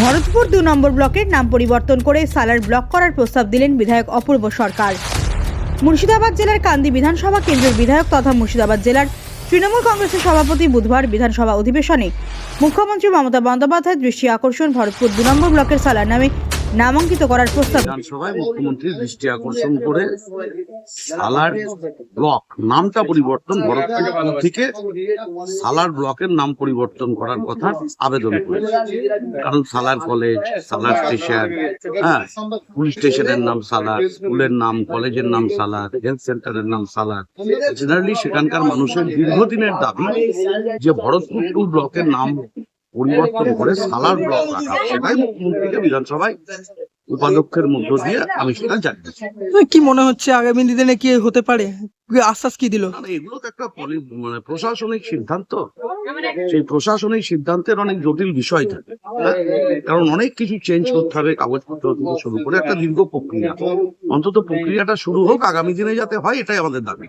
ভরতপুর দু নম্বর ব্লকের নাম পরিবর্তন করে সালার ব্লক করার প্রস্তাব দিলেন বিধায়ক অপূর্ব সরকার। মুর্শিদাবাদ জেলার কান্দি বিধানসভা কেন্দ্রের বিধায়ক তথা মুর্শিদাবাদ জেলার তৃণমূল কংগ্রেসের সভাপতি বুধবার বিধানসভা অধিবেশনে মুখ্যমন্ত্রী মমতা বন্দ্যোপাধ্যায় দৃষ্টি আকর্ষণ ভরতপুর দু নম্বর ব্লকের সালার নামে নামাঙ্কিত করার প্রস্তাব বিধানসভায় মুখ্যমন্ত্রীর দৃষ্টি আকর্ষণ করে সালার ব্লক নামটা পরিবর্তন থেকে সালার ব্লকের নাম পরিবর্তন করার কথা আবেদন করেছে। কারণ সালার কলেজ, সালার স্টেশন হ্যাঁ পুলিশ স্টেশনের নাম সালার, স্কুলের নাম, কলেজের নাম সালার, হেলথ সেন্টারের নাম সালার। জেনারেলি সেখানকার মানুষের দীর্ঘদিনের দাবি যে ভরতপুর ব্লকের নাম পরিবর্তন করে সালার ব্লক রাখা। সেটাই মুখ্যমন্ত্রীকে বিধানসভায় উপাধ্যক্ষের মধ্য দিয়ে আমি সেটা জানিয়েছি কি মনে হচ্ছে আগামী দিনে কি হতে পারে? আশ্বাস কি দিল? এগুলো তো একটা মানে প্রশাসনিক সিদ্ধান্ত। সেই প্রশাসনিক সিদ্ধান্তের অনেক জটিল বিষয় থাকে। কারণ অনেক কিছু চেঞ্জ করতে হবে কাগজপত্র থেকে শুরু করে একটা দীর্ঘ প্রক্রিয়া। অন্তত প্রক্রিয়াটা শুরু হোক আগামী দিনে যাতে হয় এটাই আমাদের দাবি।